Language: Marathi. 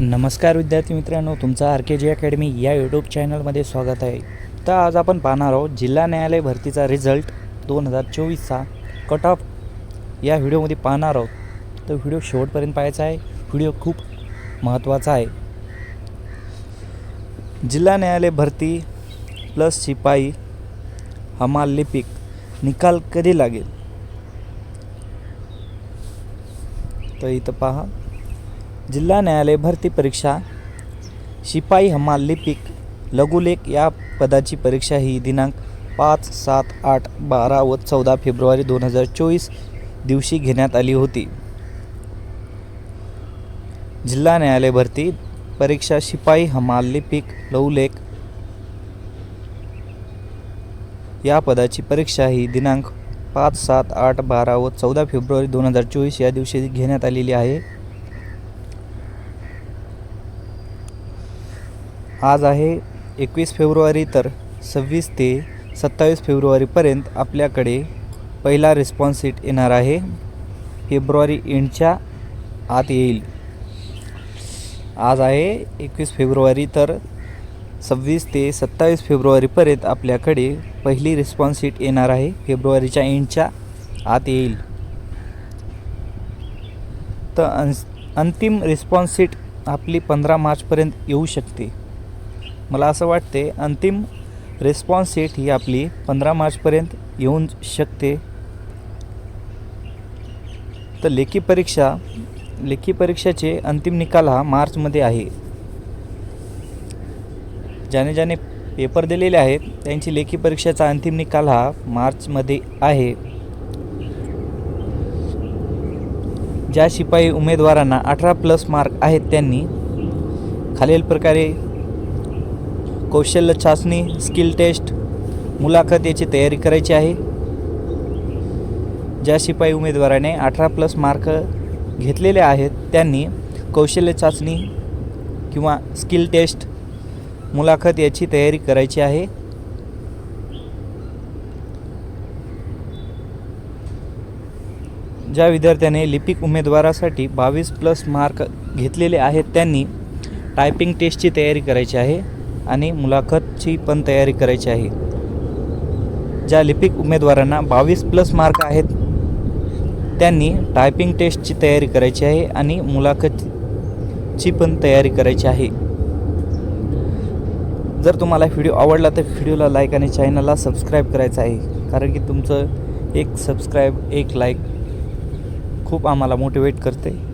नमस्कार विद्यार्थी मित्रांनो तुमचं आर के जी अकॅडमी या यूट्यूब चॅनलमध्ये स्वागत आहे. तर आज आपण पाहणार आहोत जिल्हा न्यायालय भरतीचा रिझल्ट दोन हजार चोवीसचा कट ऑफ या व्हिडिओमध्ये पाहणार आहोत. तर व्हिडिओ शेवटपर्यंत पाहायचा आहे. व्हिडिओ खूप महत्त्वाचा आहे. जिल्हा न्यायालय भरती प्लस शिपाई हमाल लिपिक निकाल कधी लागेल? तर इथं पहा. जिल्हा न्यायालय भरती परीक्षा शिपाई हमाल लिपिक लघुलेख या पदाची परीक्षा ही दिनांक पाच सात आठ बारा व चौदा फेब्रुवारी दोन हजार चोवीस दिवशी घेण्यात आली होती. जिल्हा न्यायालय भरती परीक्षा शिपाई हमाल लिपिक लघुलेख या पदाची परीक्षा ही दिनांक पाच सात आठ बारा व चौदा फेब्रुवारी दोन हजार चोवीस या दिवशी घेण्यात आलेली आहे. आज आहे एकवीस फेब्रुवारी तर सव्वीस ते सत्तावीस फेब्रुवारीपर्यंत आपल्याकडे पहिला रिस्पॉन्स सीट येणार आहे. फेब्रुवारी एंडच्या आत येईल. आज आहे एकवीस फेब्रुवारी तर सव्वीस ते सत्तावीस फेब्रुवारीपर्यंत आपल्याकडे पहिली रिस्पॉन्स सीट येणार आहे. फेब्रुवारीच्या एंडच्या आत येईल. तर अं अंतिम रिस्पॉन्स सीट आपली पंधरा मार्चपर्यंत येऊ शकते. मला असं वाटते अंतिम रिस्पॉन्स सीट ही आपली पंधरा मार्चपर्यंत येऊन शकते. तर लेखी परीक्षा लेखी परीक्षेचे अंतिम निकाल हा मार्चमध्ये आहे. ज्याने ज्याने पेपर दिलेले आहेत त्यांची लेखी परीक्षेचा अंतिम निकाल हा मार्चमध्ये आहे. ज्या शिपाई उमेदवारांना अठरा प्लस मार्क आहेत त्यांनी खालील प्रकारे कौशल्य चाचणी स्किल टेस्ट मुलाखत याची तयारी करायची आहे. ज्या शिपाई उमेदवाराने अठरा प्लस मार्क घेतलेले आहेत त्यांनी कौशल्य चाचणी किंवा स्किल टेस्ट मुलाखत याची तयारी करायची आहे. ज्या विद्यार्थ्याने लिपिक उमेदवारासाठी बावीस प्लस मार्क घेतलेले आहेत त्यांनी टायपिंग टेस्टची तयारी करायची आहे. आणि मुलाखतची पण तयारी करायची आहे. ज्या लिपिक उमेदवारांना बावीस प्लस मार्क आहेत त्यांनी टायपिंग टेस्टची तयारी करायची आहे आणि मुलाखतची पण तयारी करायची आहे. जर तुम्हाला व्हिडिओ आवडला तर व्हिडिओला लाईक आणि चॅनलला सबस्क्राईब करायचं आहे. कारण की तुमचं एक सबस्क्राईब एक लाईक खूप आम्हाला मोटिवेट करते.